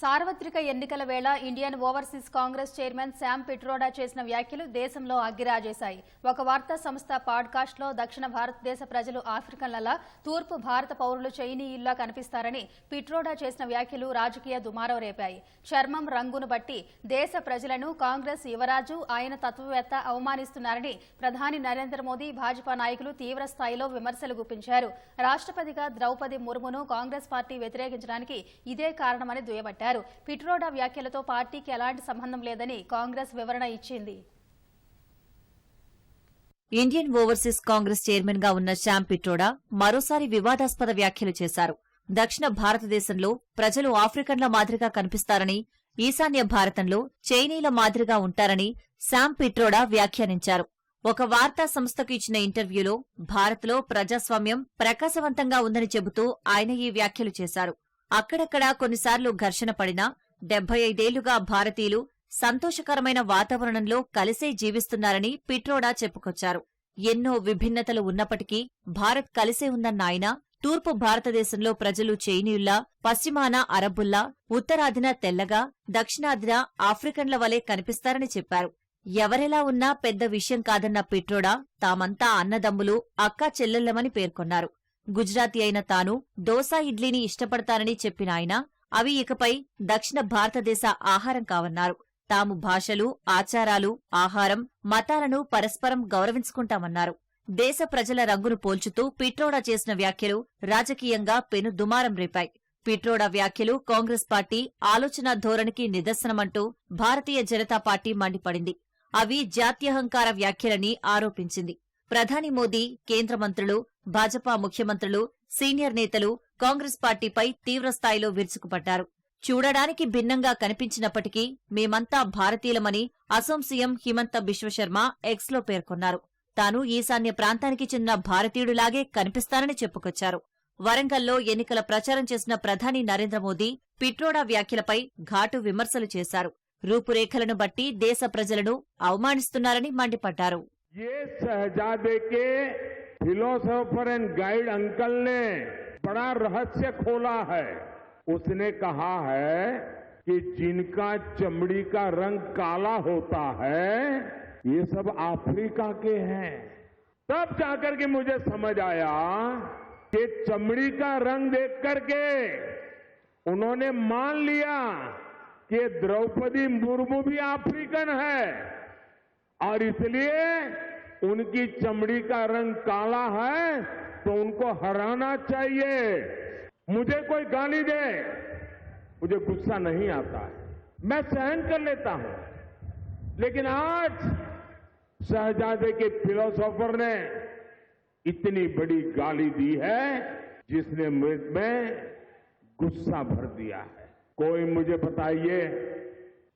సార్వత్రిక ఎన్నికల వేళ Indian overseas Congress chairman Sam Pitroda చేసిన వ్యాఖ్యలు దేశంలో అగ్గిరాజేశాయి. ఒక వార్తా సంస్థ పాడ్కాస్ట్లో దక్షిణ భారతదేశ ప్రజలు ఆఫ్రికన్లలా తూర్పు భారత పౌరులు చైనీయుల్లా కనిపిస్తారని పిట్రోడా చేసిన వ్యాఖ్యలు రాజకీయ దుమారం రేపాయి. చర్మం రంగును బట్టి దేశ ప్రజలను కాంగ్రెస్ యువరాజు ఆయన తత్వవేత్త అవమానిస్తున్నారని ప్రధాని నరేంద్ర మోదీ భాజపా నాయకులు తీవ్ర స్థాయిలో విమర్శలు గుప్పించారు. రాష్ట్రపతిగా ద్రౌపది ముర్మును కాంగ్రెస్ పార్టీ వ్యతిరేకించడానికి ఇదే కారణమని దుయ్యబట్టారు. పిట్రోడా వ్యాఖ్యలతో పార్టీకి ఎలాంటి సంబంధం లేదని కాంగ్రెస్ వివరణ ఇచ్చింది. ఇండియన్ ఓవర్సీస్ కాంగ్రెస్ చైర్మన్గా ఉన్న శ్యామ్ పిట్రోడా మరోసారి వివాదాస్పద వ్యాఖ్యలు చేశారు. దక్షిణ భారతదేశంలో ప్రజలు ఆఫ్రికన్ల మాదిరిగా కనిపిస్తారని ఈశాన్య భారతంలో చైనీల మాదిరిగా ఉంటారని శామ్ పిట్రోడా వ్యాఖ్యానించారు. ఒక వార్తా సంస్థకు ఇచ్చిన ఇంటర్వ్యూలో భారత్లో ప్రజాస్వామ్యం ప్రకాశవంతంగా ఉందని చెబుతూ ఆయన ఈ వ్యాఖ్యలు చేశారు. అక్కడక్కడా కొన్నిసార్లు ఘర్షణ పడినా డెబ్బై ఐదేళ్ళుగా భారతీయులు సంతోషకరమైన వాతావరణంలో కలిసే జీవిస్తున్నారని పిట్రోడా చెప్పుకొచ్చారు. ఎన్నో విభిన్నతలు ఉన్నప్పటికీ భారత్ కలిసే ఉందన్న ఆయన తూర్పు భారతదేశంలో ప్రజలు చైనీయుల్లా పశ్చిమాన అరబ్బుల్లా ఉత్తరాదిన తెల్లగా దక్షిణాదిన ఆఫ్రికన్ల వలె కనిపిస్తారని చెప్పారు. ఎవరెలా ఉన్నా పెద్ద విషయం కాదన్న పిట్రోడా తామంతా అన్నదమ్ములు అక్కా చెల్లెళ్ళమని పేర్కొన్నారు. గుజరాతీ అయిన తాను దోశ ఇడ్లీని ఇష్టపడతానని చెప్పిన ఆయన అవి ఇకపై దక్షిణ భారతదేశ ఆహారం కావన్నారు. తాము భాషలు ఆచారాలు ఆహారం మతాలను పరస్పరం గౌరవించుకుంటామన్నారు. దేశ ప్రజల రంగును పోల్చుతూ పిట్రోడా చేసిన వ్యాఖ్యలు రాజకీయంగా పెను దుమారం రేపాయి. పిట్రోడా వ్యాఖ్యలు కాంగ్రెస్ పార్టీ ఆలోచన ధోరణికి నిదర్శనమంటూ భారతీయ జనతా పార్టీ మండిపడింది. అవి జాత్యహంకార వ్యాఖ్యలని ఆరోపించింది. ప్రధాని మోదీ కేంద్ర మంత్రులు భాజపా ముఖ్యమంత్రులు సీనియర్ నేతలు కాంగ్రెస్ పార్టీపై తీవ్రస్థాయిలో విరుచుకుపడ్డారు. చూడడానికి భిన్నంగా కనిపించినప్పటికీ మేమంతా భారతీయులమని అసోం సీఎం హిమంత బిశ్వశర్మ ఎక్స్లో పేర్కొన్నారు. తాను ఈశాన్య ప్రాంతానికి చెందిన భారతీయుడిలాగే కనిపిస్తానని చెప్పుకొచ్చారు. వరంగల్లో ఎన్నికల ప్రచారం చేసిన ప్రధాని నరేంద్ర మోదీ పిట్రోడా వ్యాఖ్యలపై ఘాటు విమర్శలు చేశారు. రూపురేఖలను బట్టి దేశ ప్రజలను అవమానిస్తున్నారని మండిపడ్డారు. ये शहजादे के फिलोसोफर एंड गाइड अंकल ने बड़ा रहस्य खोला है। उसने कहा है कि जिनका चमड़ी का रंग काला होता है, ये सब अफ्रीका के हैं। तब जाकर के मुझे समझ आया कि चमड़ी का रंग देख करके उन्होंने मान लिया कि द्रौपदी मुर्मू भी अफ्रीकन है। और इसलिए उनकी चमड़ी का रंग काला है तो उनको हराना चाहिए। मुझे कोई गाली दे। मुझे गुस्सा नहीं आता। है मैं सहन कर लेता हूँ। लेकिन आज शहजादे के फिलोसोफर ने इतनी बड़ी गाली दी है, जिसने मुझमें गुस्सा भर दिया है। कोई मुझे बताइए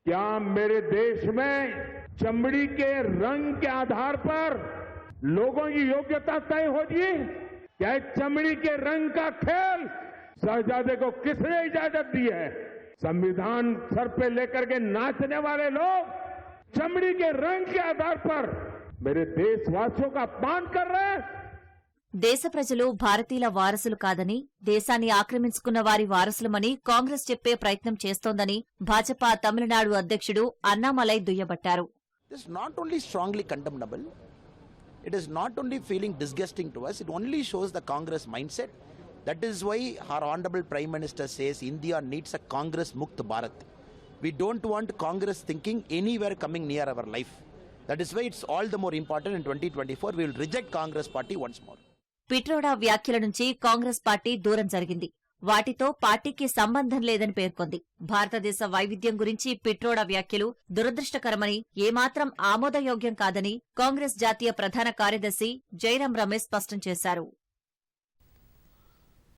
क्या मेरे देश में चमड़ी के रंग के आधार पर लोगों की योग्यता तय होगी क्या चमड़ी के रंग का खेल शहजादे को किसने इजाज़त दी है? संविधान सर पे लेकर के नाचने वाले लोग चमड़ी के रंग के आधार पर मेरे देशवासियों का अपमान कर रहे हैं। దేశ ప్రజలు భారతీయుల వారసులు కాదని దేశాన్ని ఆక్రమించుకున్న వారి వారసులమని కాంగ్రెస్ చెప్పే ప్రయత్నం చేస్తోందని భాజపా తమిళనాడు అధ్యక్షుడు అన్నామలై దుయ్యబట్టారు This is not only strongly condemnable, it is not only feeling disgusting to us, it only shows the Congress mindset. That is why our Honorable Prime Minister says India needs a Congress Mukt Bharat. We don't want Congress thinking anywhere coming near our life. That is why it's all the more important in 2024 we will reject Congress party once more. Pitroda వ్యాఖ్యల నుంచి Congress party దూరం జరిగింది. వాటితో పార్టీకి సంబంధం లేదని పేర్కొంది. భారతదేశ వైవిధ్యం గురించి పిట్రోడా వ్యాఖ్యలు దురదృష్టకరమని ఏమాత్రం ఆమోదయోగ్యం కాదని కాంగ్రెస్ జాతీయ ప్రధాన కార్యదర్శి జైరాం రమేష్ స్పష్టం చేశారు.